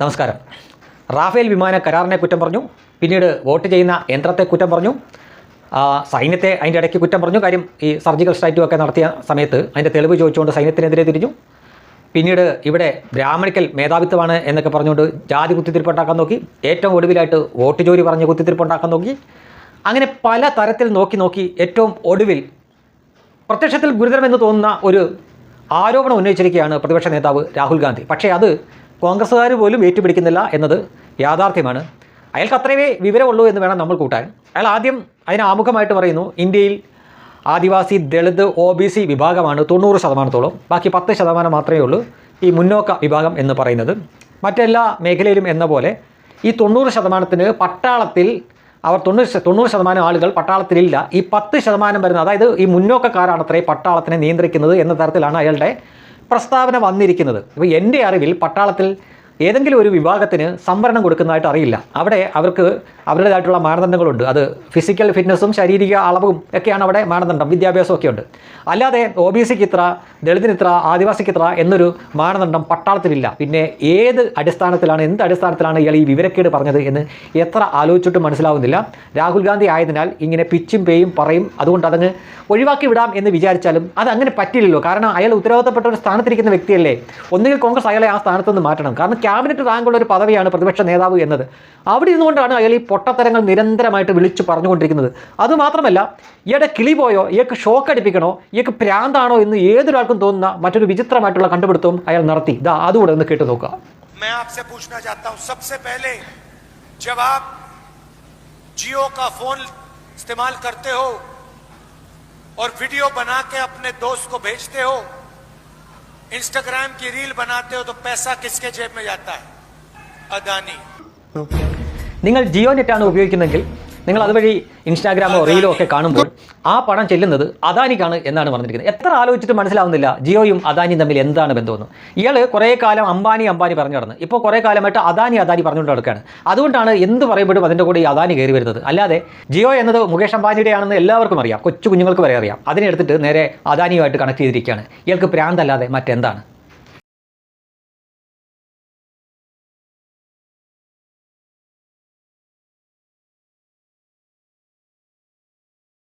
നമസ്കാരം. റാഫേൽ വിമാന കരാറിനെ കുറ്റം പറഞ്ഞു. പിന്നീട് വോട്ട് ചെയ്യുന്ന യന്ത്രത്തെ കുറ്റം പറഞ്ഞു. സൈന്യത്തെ അതിന്റെ ഇടയ്ക്ക് കുറ്റം പറഞ്ഞു. കാര്യം ഈ സർജിക്കൽ സ്ട്രൈക്കും ഒക്കെ നടത്തിയ സമയത്ത് അതിന്റെ തെളിവ് ചോദിച്ചുകൊണ്ട് സൈന്യത്തിനെതിരെ തിരിഞ്ഞു. പിന്നീട് ഇവിടെ ബ്രാഹ്മണിക്കൽ മേധാവിത്വമാണ് എന്നൊക്കെ പറഞ്ഞുകൊണ്ട് ജാതി കുത്തിത്തിരിപ്പുണ്ടാക്കാൻ നോക്കി. ഏറ്റവും ഒടുവിലായിട്ട് വോട്ട് ജോലി പറഞ്ഞ് കുത്തിത്തിരിപ്പുണ്ടാക്കാൻ നോക്കി. അങ്ങനെ പല തരത്തിൽ നോക്കി നോക്കി ഏറ്റവും ഒടുവിൽ പ്രത്യക്ഷത്തിൽ ഗുരുതരമെന്ന് തോന്നുന്ന ഒരു ആരോപണം ഉന്നയിച്ചിരിക്കുകയാണ് പ്രതിപക്ഷ നേതാവ് രാഹുൽ ഗാന്ധി. പക്ഷേ അത് കോൺഗ്രസ്സുകാർ പോലും ഏറ്റുപിടിക്കുന്നില്ല എന്നത് യാഥാർത്ഥ്യമാണ്. അയാൾക്ക് അത്രയേ വിവരമുള്ളൂ എന്ന് വേണം നമ്മൾ കൂട്ടാൻ. അയാൾ ആദ്യം അതിന് ആമുഖമായിട്ട് പറയുന്നു ഇന്ത്യയിൽ Adivasi Dalit O B C വിഭാഗമാണ് തൊണ്ണൂറ് ശതമാനത്തോളം ബാക്കി പത്ത് ശതമാനം മാത്രമേ ഉള്ളൂ ഈ മുന്നോക്ക വിഭാഗം എന്ന് പറയുന്നത്. മറ്റെല്ലാ മേഖലയിലും എന്ന പോലെ ഈ തൊണ്ണൂറ് ശതമാനത്തിന് പട്ടാളത്തിൽ അവർ തൊണ്ണൂറ് തൊണ്ണൂറ് ശതമാനം ആളുകൾ പട്ടാളത്തിലില്ല ഈ പത്ത് ശതമാനം വരുന്ന അതായത് ഈ മുന്നോക്കക്കാരാണ് അത്രയും പട്ടാളത്തിനെ നിയന്ത്രിക്കുന്നത് എന്ന തരത്തിലാണ് അയാളുടെ പ്രസ്താവന വന്നിരിക്കുന്നത്. അപ്പോൾ എന്റെ അറിവിൽ പട്ടാളത്തിൽ ഏതെങ്കിലും ഒരു വിഭാഗത്തിന് സംവരണം കൊടുക്കുന്നതായിട്ട് അറിയില്ല. അവിടെ അവർക്ക് അവരുടേതായിട്ടുള്ള മാനദണ്ഡങ്ങളുണ്ട്. അത് ഫിസിക്കൽ ഫിറ്റ്നസ്സും ശാരീരിക അളവും ഒക്കെയാണ് അവിടെ മാനദണ്ഡം. വിദ്യാഭ്യാസമൊക്കെ ഉണ്ട് അല്ലാതെ ഒ ബി സിക്ക് ഇത്ര ദളിതിന് ഇത്ര ആദിവാസിക്ക് ഇത്ര എന്നൊരു മാനദണ്ഡം പട്ടാളത്തിലില്ല. പിന്നെ ഏത് അടിസ്ഥാനത്തിലാണ് എന്ത് അടിസ്ഥാനത്തിലാണ് ഇയാൾ ഈ വിവരക്കേട് പറഞ്ഞത് എന്ന് എത്ര ആലോചിച്ചിട്ടും മനസ്സിലാവുന്നില്ല. രാഹുൽ ഗാന്ധി ആയതിനാൽ ഇങ്ങനെ പിച്ചും പേയും പറയും. അതുകൊണ്ട് അതങ്ങ് ഒഴിവാക്കി വിടാം എന്ന് വിചാരിച്ചാലും അത് അങ്ങനെ പറ്റില്ലല്ലോ. കാരണം അയാൾ ഉത്തരവാദിത്തപ്പെട്ട ഒരു സ്ഥാനത്തിരിക്കുന്ന വ്യക്തിയല്ലേ. ഒന്നുകിൽ കോൺഗ്രസ് അയാളെ ആ സ്ഥാനത്ത് നിന്ന് മാറ്റണം. കാരണം ക്യാബിനറ്റ് റാങ്കുള്ള ഒരു പദവിയാണ് പ്രതിപക്ഷ നേതാവ് എന്നത് അവിടെ ഇരുന്നുകൊണ്ടാണ് അയാൾ ഈ പൊട്ടത്തരങ്ങൾ നിരന്തരമായിട്ട് വിളിച്ചു പറഞ്ഞുകൊണ്ടിരിക്കുന്നത് അതുമാത്രമല്ല ഇയാളുടെ കിളി പോയോ ഇയാൾക്ക് ഷോക്ക് അടിപ്പിക്കണോ ഇയാൾക്ക് പ്രാന്താണോ എന്ന് ഏതൊരാൾക്കും തോന്നുന്ന മറ്റൊരു വിചിത്രമായിട്ടുള്ള കണ്ടുപിടുത്തവും അയാൾ നടത്തി ഇതാ അതുകൂടെ ഒന്ന് കേട്ടു നോക്കുക मैं आपसे पूछना चाहता हूं सबसे पहले जब आप जियो का फोन इस्तेमाल करते हो और वीडियो बना के अपने दोस्त को भेजते हो इंस्टाग्राम की रील बनाते हो तो पैसा किसके जेब में जाता है अदानी നിങ്ങൾ ജിയോ നെറ്റാണ് ഉപയോഗിക്കുന്നതെങ്കിൽ നിങ്ങൾ അതുവഴി ഇൻസ്റ്റാഗ്രാമോ റീലോ ഒക്കെ കാണുമ്പോൾ ആ പണം ചെല്ലുന്നത് അദാനിക്കാണ് എന്നാണ് പറഞ്ഞിരിക്കുന്നത്. എത്ര ആലോചിച്ചിട്ട് മനസ്സിലാവുന്നില്ല. ജിയോയും അദാനിയും തമ്മിൽ എന്താണ് ബന്ധമെന്ന്. ഇയാൾ കുറേ കാലം അംബാനി അംബാനി പറഞ്ഞു നടന്ന്. ഇപ്പോൾ കുറേ കാലമായിട്ട് അദാനി അദാനി പറഞ്ഞുകൊണ്ട് നടക്കുകയാണ്. അതുകൊണ്ടാണ് എന്ത് പറയുമ്പോഴും അതിന്റെ കൂടെ ഈ അദാനി കയറി വരുന്നത്. അല്ലാതെ ജിയോ എന്നത് മുകേഷ് അംബാനിയുടെ ആണെന്ന് എല്ലാവർക്കും അറിയാം. കൊച്ചു കുഞ്ഞുങ്ങൾക്ക് വരെ അറിയാം. അതിനെടുത്തിട്ട് നേരെ അദാനിയുമായിട്ട് കണക്ട് ചെയ്തിരിക്കുകയാണ്. ഇയാൾക്ക് പ്രാന്തല്ലാതെ മറ്റെന്താണ്?